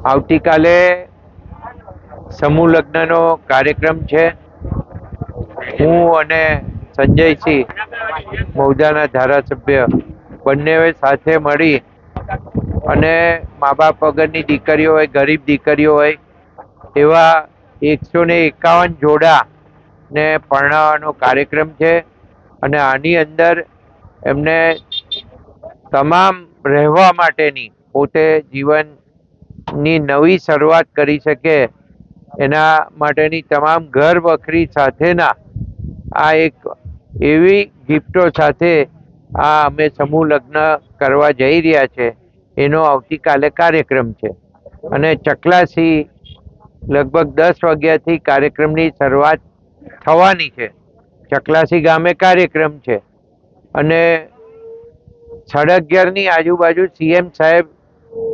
આવતીકાલે સમૂહ લગ્નનો કાર્યક્રમ છે. હું અને સંજયસિંહ મૌદાના ધારાસભ્ય બંને સાથે મળી અને મા બાપ વગરની દીકરીઓ હોય, ગરીબ દીકરીઓ હોય, એવા એકસો ને એકાવન જોડા ને પરણાવવાનો કાર્યક્રમ છે અને આની અંદર એમને તમામ રહેવા માટેની પોતે જીવનની નવી શરૂઆત કરી શકે. એના માટેની તમામ ઘર વખરી સાથેના આ એક એવી ગિફ્ટો સાથે આ અમે સમૂહ લગ્ન કરવા જઈ રહ્યા છે. એનો આવતીકાલે કાર્યક્રમ છે. અને ચકલાસી લગભગ દસ વાગ્યાથી કાર્યક્રમની શરૂઆત થવાની છે. ચકલાસી ગામે કાર્યક્રમ છે. અને સાડા અગિયારની આજુબાજુ સીએમ સાહેબ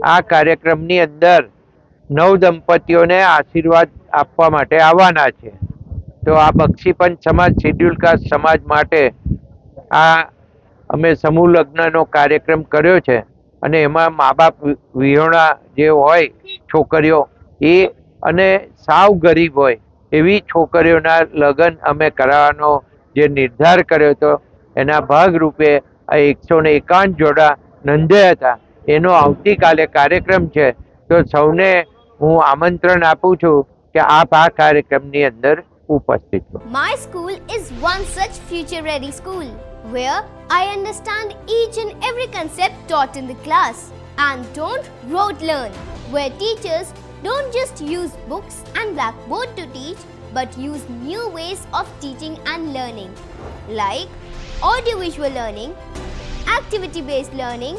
આ કાર્યક્રમની અંદર નવ દંપતીઓને આશીર્વાદ આપવા માટે આવવાના છે. તો આ બક્ષીપંચ સમાજ, શેડ્યુલ કાસ્ટ સમાજ માટે આ અમે સમૂહ લગ્નનો કાર્યક્રમ કર્યો છે અને એમાં મા બાપ વિહોણા જે હોય છોકરીઓ એ અને સાવ ગરીબ હોય એવી છોકરીઓના લગ્ન અમે કરાવવાનો જે નિર્ધાર કર્યો હતો, એના ભાગરૂપે આ એકસો ને એકાવન જોડા નોંધ્યા હતા. એનો આવતીકાલે કાર્યક્રમ છે તો સૌને હું આમંત્રણ આપું છું કે આપ આ કાર્યક્રમની અંદર ઉપસ્થિત રહો My school is one such future ready school where I understand each and every concept taught in the class and don't rote learn, where teachers don't just use books and blackboard to teach but use new ways of teaching and learning like audiovisual learning, activity based learning,